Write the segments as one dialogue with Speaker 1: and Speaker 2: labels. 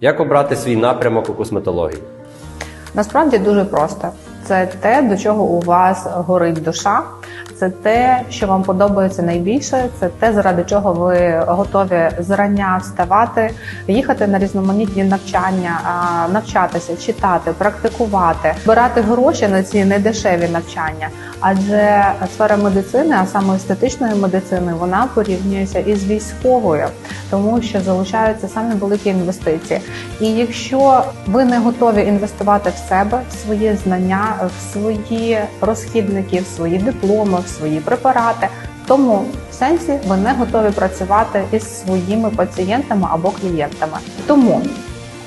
Speaker 1: Як обрати свій напрямок у косметології?
Speaker 2: Насправді дуже просто. Це те, до чого у вас горить душа, це те, що вам подобається найбільше, це те, заради чого ви готові зрання вставати, їхати на різноманітні навчання, навчатися, читати, практикувати, збирати гроші на ці недешеві навчання. Адже сфера медицини, а саме естетичної медицини, вона порівнюється із військовою, тому що залучаються самі великі інвестиції. І якщо ви не готові інвестувати в себе, в свої знання, в свої розхідники, в свої дипломи, в свої препарати, тому в сенсі ви не готові працювати із своїми пацієнтами або клієнтами. Тому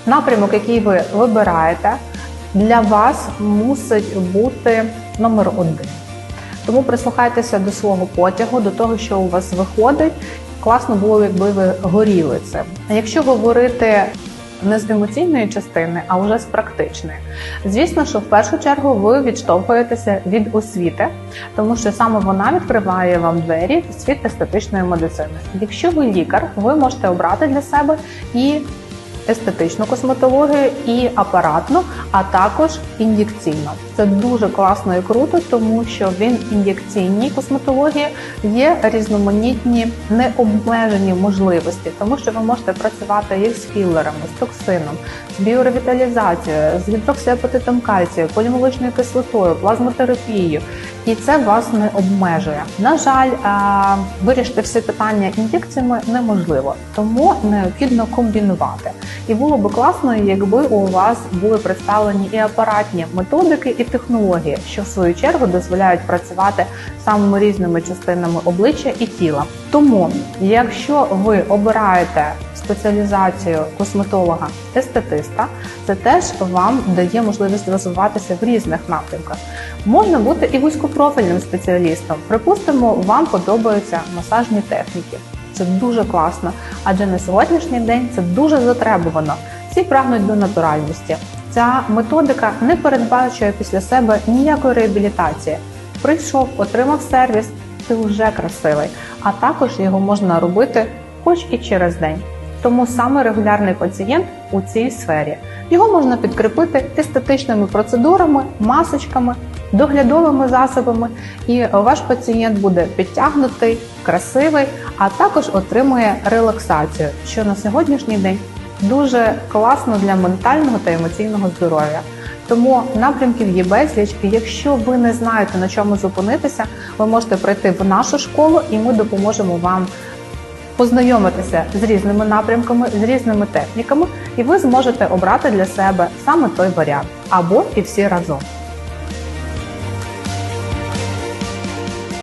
Speaker 2: напрямок, який ви вибираєте, для вас мусить бути номер один. Тому прислухайтеся до свого потягу, до того, що у вас виходить. Класно було, якби ви горіли цим. А якщо говорити не з емоційної частини, а вже з практичної, звісно, що в першу чергу ви відштовхуєтеся від освіти, тому що саме вона відкриває вам двері в світ естетичної медицини. Якщо ви лікар, ви можете обрати для себе і естетичну косметологію, і апаратну, а також ін'єкційну. Це дуже класно і круто, тому що в ін'єкційній косметології є різноманітні необмежені можливості, тому що ви можете працювати як з філерами, з токсином, з біоревіталізацією, з гідроксиапатитом кальцію, полімолочною кислотою, плазмотерапією, і це вас не обмежує. На жаль, вирішити всі питання ін'єкціями неможливо, тому необхідно комбінувати. І було би класно, якби у вас були представлені і апаратні методики, і технології, що в свою чергу дозволяють працювати самими різними частинами обличчя і тіла. Тому, якщо ви обираєте спеціалізацію косметолога-естетиста, це теж вам дає можливість розвиватися в різних напрямках. Можна бути і вузькопрофільним спеціалістом. Припустимо, вам подобаються масажні техніки. Це дуже класно, адже на сьогоднішній день це дуже затребувано. Всі прагнуть до натуральності. Ця методика не передбачує після себе ніякої реабілітації. Прийшов, отримав сервіс, ти вже красивий. А також його можна робити хоч і через день. Тому саме регулярний пацієнт у цій сфері. Його можна підкріпити естетичними процедурами, масочками, доглядовими засобами, і ваш пацієнт буде підтягнутий, красивий, а також отримує релаксацію, що на сьогоднішній день дуже класно для ментального та емоційного здоров'я. Тому напрямків є безліч, і якщо ви не знаєте на чому зупинитися, ви можете прийти в нашу школу, і ми допоможемо вам познайомитися з різними напрямками, з різними техніками, і ви зможете обрати для себе саме той варіант або і всі разом.